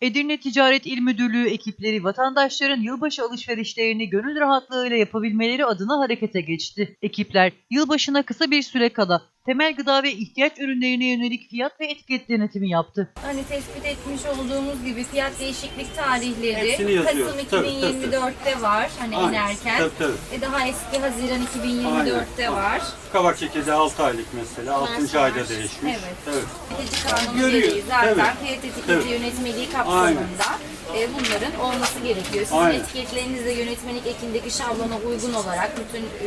Edirne Ticaret İl Müdürlüğü ekipleri vatandaşların yılbaşı alışverişlerini gönül rahatlığıyla yapabilmeleri adına harekete geçti. Ekipler yılbaşına kısa bir süre kala temel gıda ve ihtiyaç ürünlerine yönelik fiyat ve etiket denetimi yaptı. Hani tespit etmiş olduğumuz gibi fiyat değişiklik tarihleri yazıyor. Kasım Tabii, 2024'te var hani Aynen. inerken. Tabii, tabii. E daha eski Haziran 2024'te Aynen. var. Kabak çekirdeği 6 aylık mesela. 6. ayda değişmiş. Evet. evet. Tüketici kanunu Görüyor, gereği zaten tabii. fiyat etiketi Tabii. yönetmeliği kapsamında e, bunların olması gerekiyor. Sizin Aynen. etiketlerinizde yönetmelik ekindeki şablona uygun olarak bütün e,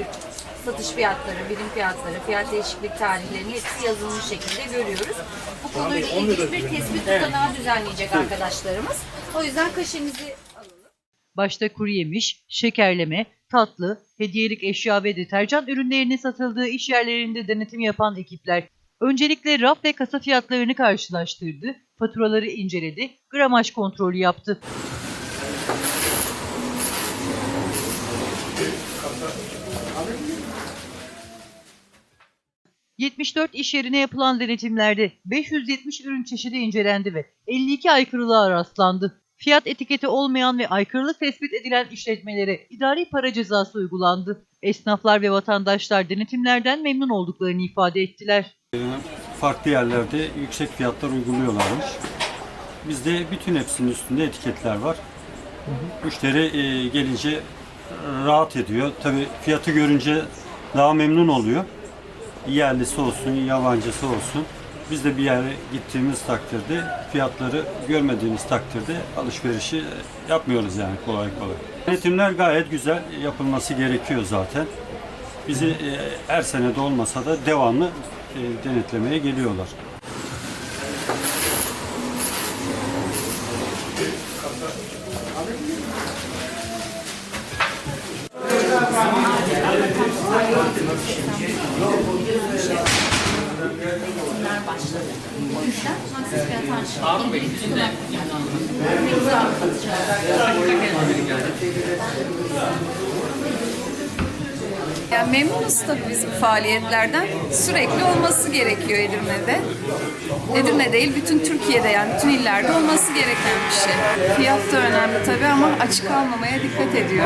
satış fiyatları, birim fiyatları, fiyat değişiklik tarihlerini hepsi yazılmış şekilde görüyoruz. Bu konuyla ilgili bir tespit tutanağı düzenleyecek arkadaşlarımız. O yüzden kaşemizi alalım. Başta kuru yemiş, şekerleme, tatlı, hediyelik eşya ve deterjan ürünlerinin satıldığı iş yerlerinde denetim yapan ekipler öncelikle raf ve kasa fiyatlarını karşılaştırdı, faturaları inceledi, gramaj kontrolü yaptı. ...74 iş yerine yapılan denetimlerde 570 ürün çeşidi incelendi ve 52 aykırılığa rastlandı. Fiyat etiketi olmayan ve aykırılık tespit edilen işletmelere idari para cezası uygulandı. Esnaflar ve vatandaşlar denetimlerden memnun olduklarını ifade ettiler. Farklı yerlerde yüksek fiyatlar uyguluyorlarmış. Bizde bütün hepsinin üstünde etiketler var. Müşteri e, gelince rahat ediyor. Tabii fiyatı görünce daha memnun oluyor. Yerlisi olsun, yabancısı olsun. Biz de bir yere gittiğimiz takdirde fiyatları görmediğimiz takdirde alışverişi yapmıyoruz yani kolay kolay. Denetimler gayet güzel yapılması gerekiyor zaten. Bizi e, her sene de olmasa da devamlı e, denetlemeye geliyorlar. Başladı. Atacağız. Yani memnunuz tabii biz bu faaliyetlerden. Sürekli olması gerekiyor Edirne'de. Edirne değil, bütün Türkiye'de yani bütün illerde olması gereken bir şey. Fiyat da önemli tabii ama açık kalmamaya dikkat ediyor.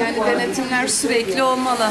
Yani denetimler sürekli olmalı.